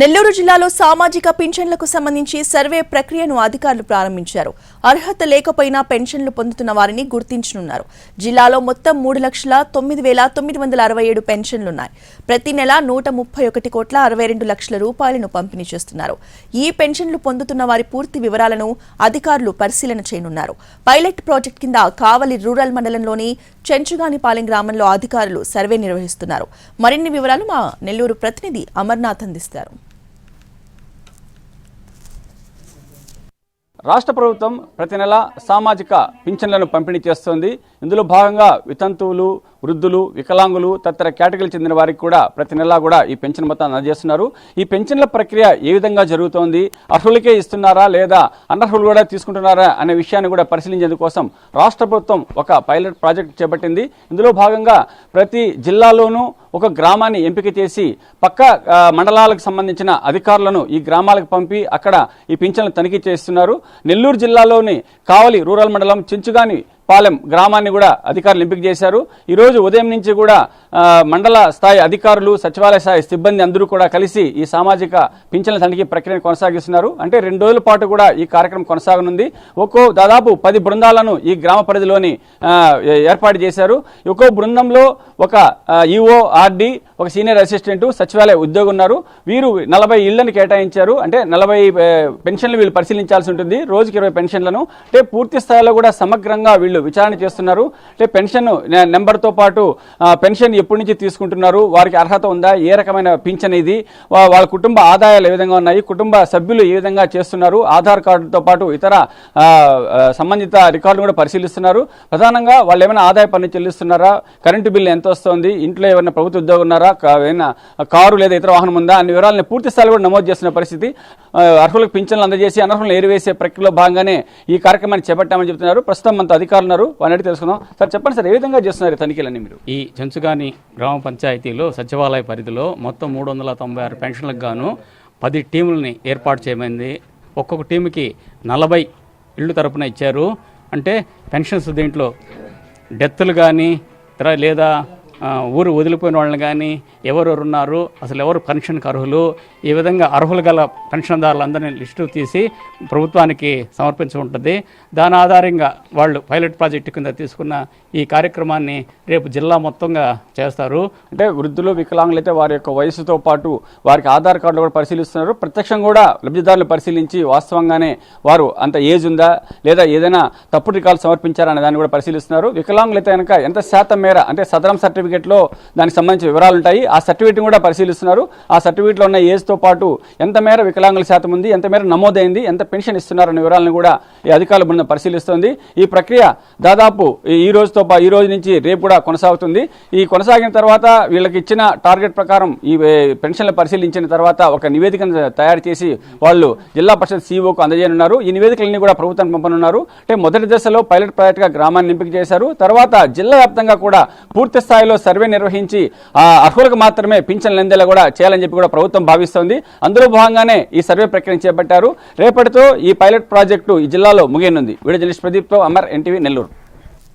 నెల్లూరు జిల్లాలో సామాజిక పింఛన్లకు సంబంధించి సర్వే ప్రక్రియను అధికారులు ప్రారంభించారు. అర్హత లేకపోయినా పెన్షన్లు పొందుతున్న వారిని గుర్తించనున్నారు. జిల్లాలో మొత్తం మూడు లక్షల తొమ్మిది వేల తొమ్మిది వందల అరవై ఏడు పెన్షన్లున్నాయి. ప్రతి నెల నూట ముప్పై ఒకటి కోట్ల అరవై రెండు లక్షల రూపాయలను పంపిణీ చేస్తున్నారు. ఈ పెన్షన్లు పొందుతున్న వారి పూర్తి వివరాలను అధికారులు పరిశీలన చేయనున్నారు. పైలట్ ప్రాజెక్ట్ కింద కావలి రూరల్ మండలంలోని చెంచుగానిపాలెం గ్రామంలో అధికారులు సర్వే నిర్వహిస్తున్నారు. మరిన్ని వివరాలు మా నెల్లూరు ప్రతినిధి అమర్నాథ్ అందిస్తారు. రాష్ట్ర ప్రభుత్వం ప్రతి నెల సామాజిక పింఛన్లను పంపిణీ చేస్తోంది. ఇందులో భాగంగా వితంతువులు వృద్ధులు వికలాంగులు తదితర కేటగిరీకి చెందిన వారికి కూడా ప్రతి నెలా కూడా ఈ పెన్షన్ మొత్తాన్ని అందజేస్తున్నారు. ఈ పెన్షన్ల ప్రక్రియ ఏ విధంగా జరుగుతోంది? అర్హులకే ఇస్తున్నారా లేదా అనర్హులు కూడా తీసుకుంటున్నారా అనే విషయాన్ని కూడా పరిశీలించేందుకోసం రాష్ట్ర ప్రభుత్వం ఒక పైలట్ ప్రాజెక్ట్ చేపట్టింది. ఇందులో భాగంగా ప్రతి జిల్లాలోనూ ఒక గ్రామాన్ని ఎంపిక చేసి పక్క మండలాలకు సంబంధించిన అధికారులను ఈ గ్రామాలకు పంపి అక్కడ ఈ పింఛన్లు తనిఖీ చేస్తున్నారు. నెల్లూరు జిల్లాలోని కావలి రూరల్ మండలం చెంచుగాని పాలెం గ్రామాన్ని కూడా అధికారులు ఎంపిక చేశారు. ఈరోజు ఉదయం నుంచి కూడా మండల స్థాయి అధికారులు సచివాలయ స్థాయి సిబ్బంది అందరూ కూడా కలిసి ఈ సామాజిక పింఛన్ల తనిఖీ ప్రక్రియను కొనసాగిస్తున్నారు. అంటే రెండు రోజుల పాటు కూడా ఈ కార్యక్రమం కొనసాగనుంది. ఒక్కో దాదాపు పది బృందాలను ఈ గ్రామ పరిధిలోని ఏర్పాటు చేశారు. ఒక్కో బృందంలో ఒక ఈఓ ఆర్డీ ఒక సీనియర్ అసిస్టెంట్ సచివాలయ ఉద్యోగి ఉన్నారు. వీరు నలభై ఇళ్ళను కేటాయించారు. అంటే నలభై పెన్షన్లు వీళ్ళు పరిశీలించాల్సి ఉంటుంది. రోజుకి ఇరవై పెన్షన్లను. అంటే పూర్తి స్థాయిలో కూడా సమగ్రంగా వీళ్ళు విచారణ చేస్తున్నారు. అంటే పెన్షన్ నెంబర్తో పాటు పెన్షన్ ఎప్పటి నుంచి తీసుకుంటున్నారు? వారికి అర్హత ఉందా? ఏ రకమైన పింఛన్ ఇది? వా- వాళ్ళ కుటుంబ ఆదాయాలు ఏ విధంగా ఉన్నాయి? కుటుంబ సభ్యులు ఏ విధంగా చేస్తున్నారు? ఆధార్ కార్డుతో పాటు ఇతర సంబంధిత రికార్డులు కూడా పరిశీలిస్తున్నారు. ప్రధానంగా వాళ్ళు ఏమైనా ఆదాయ పన్ను చెల్లిస్తున్నారా? కరెంటు బిల్లు ఎంత వస్తుంది? ఇంట్లో ఏమైనా ప్రభుత్వ ఉద్యోగం ఉన్నారా? ఉన్నారా కారు లేదా ఇతర వాహనం ఉందా అన్ని వివరాలను పూర్తి స్థాయిలో కూడా నమోదు చేస్తున్న పరిస్థితి. అర్హులకు పింఛన్లు అందజేసి అనర్హులను ఏరివేసే ప్రక్రియలో భాగంగానే ఈ కార్యక్రమాన్ని చేపట్టామని చెప్తున్నారు. ప్రస్తుతం మనతో అధికారులు ఉన్నారు. వారిని తెలుసుకుందాం. సార్ చెప్పండి సార్ ఏ విధంగా చేస్తున్నారు తనిఖీలన్నీ మీరు? ఈ చెంచుగాని గ్రామ పంచాయతీలో సచివాలయ పరిధిలో మొత్తం మూడు వందల తొంభై ఆరు పెన్షన్లకు గాను పది టీములని ఏర్పాటు చేయమైంది ఒక్కొక్క టీముకి నలభై ఇళ్ళు తరపున ఇచ్చారు. అంటే పెన్షన్స్ దీంట్లో డెత్లు కానీ లేదా ఊరు వదిలిపోయిన వాళ్ళని కానీ ఎవరెవరు ఉన్నారు అసలు ఎవరు పెన్షన్కి అర్హులు ఈ విధంగా అర్హులు గల పెన్షన్దారులందరినీ లిస్టు తీసి ప్రభుత్వానికి సమర్పించి ఉంటుంది దాని ఆధారంగా వాళ్ళు పైలట్ ప్రాజెక్టు కింద తీసుకున్న ఈ కార్యక్రమాన్ని రేపు జిల్లా మొత్తంగా చేస్తారు. అంటే వృద్ధులు వికలాంగులు అయితే వారి యొక్క వయసుతో పాటు వారికి ఆధార్ కార్డులు కూడా పరిశీలిస్తున్నారు. ప్రత్యక్షంగా కూడా లబ్ధిదారులు పరిశీలించి వాస్తవంగానే వారు అంత ఏజ్ ఉందా లేదా ఏదైనా తప్పుడు రికార్డు సమర్పించారా అనే దాన్ని కూడా పరిశీలిస్తున్నారు. వికలాంగులు అయితే కనుక ఎంత శాతం మేర అంటే సదరం సర్టిఫికేట్ సర్టిఫికేట్లో దానికి సంబంధించిన వివరాలు ఉంటాయి ఆ సర్టిఫికేట్ కూడా పరిశీలిస్తున్నారు. ఆ సర్టిఫికేట్లో ఉన్న ఏజ్తో పాటు ఎంత మేర వికలాంగుల శాతం ఉంది ఎంత మేర నమోదైంది ఎంత పెన్షన్ ఇస్తున్నారు వివరాలను కూడా ఈ అధికారుల బృందం పరిశీలిస్తోంది. ఈ ప్రక్రియ దాదాపు ఈ- రోజుతో ఈ రోజు నుంచి రేపు కూడా కొనసాగుతుంది. ఈ కొనసాగిన తర్వాత వీళ్ళకి ఇచ్చిన టార్గెట్ ప్రకారం ఈ పెన్షన్లు పరిశీలించిన తర్వాత ఒక నివేదికను తయారు చేసి వాళ్ళు జిల్లా పరిషత్ సీఓకు అందజేయనున్నారు. ఈ నివేదికలన్నీ కూడా ప్రభుత్వం పంపనున్నారు. అంటే మొదటి దశలో పైలట్ ప్రాజెక్టుగా గ్రామాన్ని ఎంపిక చేశారు. తర్వాత జిల్లా వ్యాప్తంగా కూడా పూర్తి స్థాయిలో స్థాయిలో సర్వే నిర్వహించి ఆ అర్హులకు మాత్రమే పింఛన్లు అందేలా కూడా చేయాలని చెప్పి కూడా ప్రభుత్వం భావిస్తోంది. అందులో భాగంగానే ఈ సర్వే ప్రక్రియను చేపట్టారు. రేపటితో ఈ పైలట్ ప్రాజెక్టు ఈ జిల్లాలో ముగియనుంది. వీడియో జర్నలిస్ట్ ప్రదీప్తో అమర్ ఎన్టీవీ నెల్లూరు.